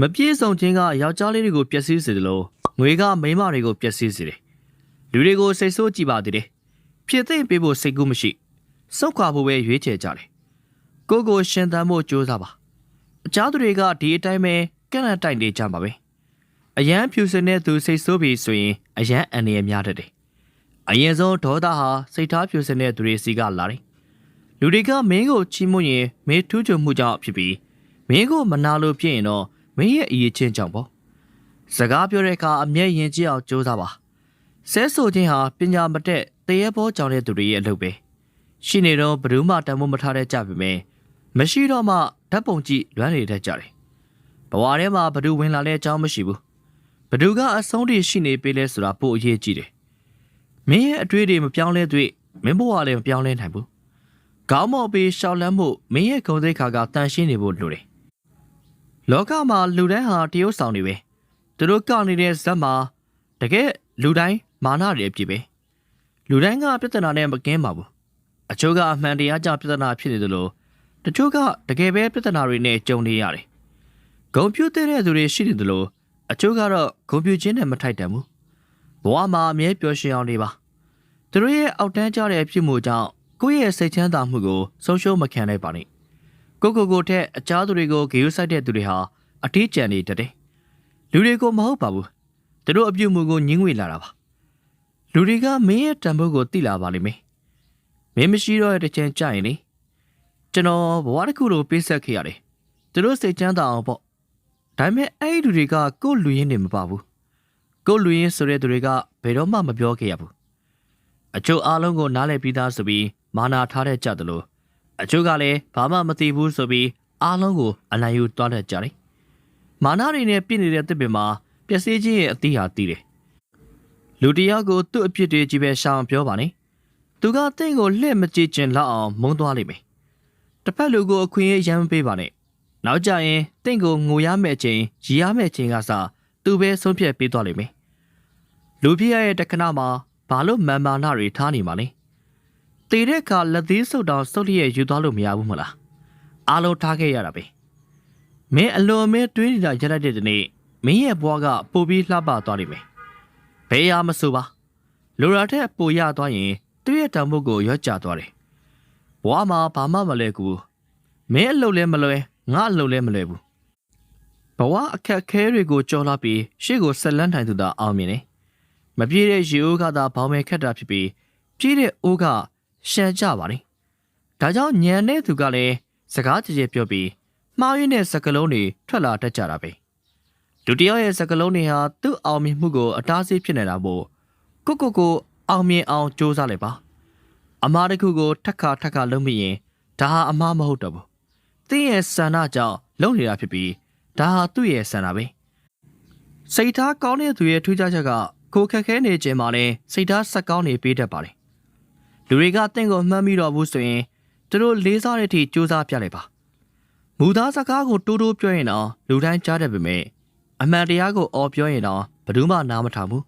မပြေဆုံးခြင်းကယောက်ျားလေးတွေကိုပျက်စီးစေတယ်လို့ငွေကမိန်းမတွေကိုပျက်စီးစေတယ်လူတွေကိုစိတ်ဆိုးကြည့်ပါသေးတယ်ဖြစ်သိမ့်ပေးဖို့စိတ်ကူးမရှိစောက်ခွာဖို့ပဲရွေးချယ်ကြတယ်ကိုကိုရှင်သန်ဖို့ကြိုးစားပါအချားသူတွေကဒီအတိုင်းပဲကန့်လန့်တိုက်နေကြပါပဲအရန်ဖြူစင်တဲ့သူစိတ်ဆိုးပြီဆိုရင်အရန်အန္တရာယ်များတတ်တယ်အရင်ဆုံးဒေါသဟာစိတ်ထားဖြူစင်တဲ့သူတွေစီကလာတယ်လူတွေကမင်းကိုချီးမွမ်းရင်မင်းထူးချွန်မှုကြောင့်ဖြစ်ပြီးမင်းကိုမနာလို့ဖြစ်ရင်တော့ မင်းရဲ့အရေးချင်းကြောင့်ပေါ့စကားပြောတဲ့အခါအမျက်ရင်ကြည့်အောင်ကြိုးစားပါဆဲဆိုခြင်းဟာပညာမတက်တရေဘောကြောင့်တဲ့သူတွေရဲ့အလုပ်ပဲရှိနေတော့ဘယ်သူမှတန်ဖိုးမထားတဲ့ကြပြီမယ်မရှိတော့မှဓာတ်ပုံကြည့်လွမ်းနေတတ်ကြတယ်ဘဝထဲမှာဘယ်သူဝင်လာတဲ့အကြောင်းမရှိဘူးဘယ်သူကအဆုံးထိရှိနေပေးလဲဆိုတာပို့အရေးကြီးတယ်မင်းရဲ့အတွေ့အတွေမပြောင်းလဲတွေ့မင်းဘဝလည်းမပြောင်းလဲနိုင်ဘူးကောင်းမော်ပြီးရှောက်လန်းမှုမင်းရဲ့ဂုဏ်သိက္ခာကတန်ရှင်းနေဖို့လိုတယ် လောကမှာလူတိုင်းဟာတရုတ်ဆောင်နေပဲသူတို့ကောက်နေတဲ့ဇက်မှာတကယ်လူတိုင်းမာနတွေအပြည့်ပဲလူတိုင်းကပြဿနာနဲ့မကင်းပါဘူးအချို့ကအမှန်တရားကြောင့်ပြဿနာဖြစ်နေသလိုတချို့ကတကယ်ပဲပြဿနာတွေနဲ့ကြုံနေရတယ်ဂုံပြူတဲ့သူတွေရှိနေသလိုအချို့ကတော့ဂုံပြူချင်းနဲ့မထိုက်တန်ဘူးဘဝမှာအမြဲပျော်ရွှင်အောင်နေပါသူတို့ရဲ့အောက်တန်းကြတဲ့အဖြစ်မှုကြောင့်ကိုယ့်ရဲ့စိတ်ချမ်းသာမှုကိုဆုံးရှုံးမခံနိုင်ပါနဲ့ ကိုကိုကိုထက်အခြားသူတွေကိုဂေယုဆိုင်တဲ့သူတွေဟာအထီးကျန်နေတတ်တယ်။လူတွေကိုမဟုတ်ပါဘူး။သူတို့အပြုတ်မှုကိုညှင်းငွေလာတာပါ။လူတွေကမင်းရဲ့တန်ဖိုးကိုသိလာပါလိမ့်မယ်။မင်းမရှိတော့တဲ့တစ်ချိန်ကြာရင်လေကျွန်တော်ဘဝတစ်ခုလိုပေးဆက်ခဲ့ရတယ်။သူတို့စိတ်ချမ်းသာအောင်ပေါ့။ဒါပေမဲ့အဲ့ဒီလူတွေကကိုယ့်လူရင်းနေမပါဘူး။ကိုယ့်လူရင်းဆိုတဲ့သူတွေကဘယ်တော့မှမပြောခဲ့ရဘူး။အချို့အားလုံးကိုနားလည်ပြီးသားဆိုပြီးမာနာထားတဲ့ကြတယ်လို့ အချို့ကလည်းဘာမှမသိဘူးဆိုပြီးအားလုံးကိုအနိုင်ယူသွားတတ်ကြတယ်။မာနတွေနဲ့ပြည့်နေတဲ့တစ်ပင်မှာပျက်စီးခြင်းရဲ့အတိဟာတည်တယ်။လူတစ်ယောက်ကိုသူ့အပြစ်တွေကြီးပဲရှောင်ပြောပါနဲ့။သူကတင့်ကိုလှည့်မကြည့်ချင်လောက်အောင်မုန်းသွားလိမ့်မယ်။တစ်ဖက်လူကိုအခွင့်အရေးရမ်းမပေးပါနဲ့။နောက်ကြရင်တင့်ကိုငိုရမယ့်အချိန်ရီရမယ့်အချိန်ကစသူပဲဆုံးဖြတ်ပေးသွားလိမ့်မယ်။လူဖြစ်ရတဲ့တက္ကနာမှာဘာလို့မာမာနတွေထားနေမှာလဲ။ တည်တဲ့အခါလက်သေးစုပ်တောင်စုပ်လျက်ယူသွားလို့မရဘူးမလားအားလုံးထားခဲ့ရတာပဲမင်းအလွန်အမဲတွေးနေတာရလိုက်တဲ့နေ့မင်းရဲ့ဘွားကပိုပြီးလှပသွားလိမ့်မယ်ဘယ်ရမဆိုပါလိုရာထက်ပိုရသွားရင်သူ့ရဲ့တံမိုးကိုရော့ကျသွားတယ်ဘွားမှာဘာမှမလဲကူမင်းအလုပ်လဲမလွယ်ငါအလုပ်လဲမလွယ်ဘူးဘဝအခက်အခဲတွေကိုကြော်လာပြီးရှေ့ကိုဆက်လန်းနိုင်သူသာအောင်မြင်တယ်မပြေတဲ့ရေအိုးကသာဘောင်မဲခက်တာဖြစ်ပြီးပြေးတဲ့အိုးက ရှန်ကြပါလေ။ဒါကြောင့်ညံတဲ့သူကလည်းစကားကြည်ကြဲပြောပြီးမှားရင်းတဲ့စကလုံးတွေထွက်လာတတ်ကြတာပဲ။လူတစ်ယောက်ရဲ့စကလုံးတွေဟာသူ့အောင်မြင်မှုကိုအတားအဆီးဖြစ်နေတာမို့ကိုကိုကိုအောင်မြင်အောင်စူးစမ်းလိုက်ပါ။အမားတစ်ခုကိုထက်ခါထက်ခါလုံးမိရင်ဒါဟာအမားမဟုတ်တော့ဘူး။သင်ရဲ့ဆန္ဒကြောင့်လုံနေတာဖြစ်ပြီးဒါဟာသူ့ရဲ့ဆန္ဒပဲ။စိတ်ထားကောင်းတဲ့သူရဲ့ထူးခြားချက်ကကိုယ်ခက်ခဲနေခြင်းမှာလည်းစိတ်ထားဆက်ကောင်းနေပေးတတ်ပါတယ် လူတွေကတင့်ကိုမှတ်မိတော့ဘူးဆိုရင်သူတို့လေးစားတဲ့အထိစူးစမ်းပြလိုက်ပါမူသားစကားကိုတိုးတိုးပြောရင်တော့လူတိုင်းကြားတတ်ပေမဲ့အမှန်တရားကိုအော်ပြောရင်တော့ဘယ်သူမှနားမထောင်ဘူး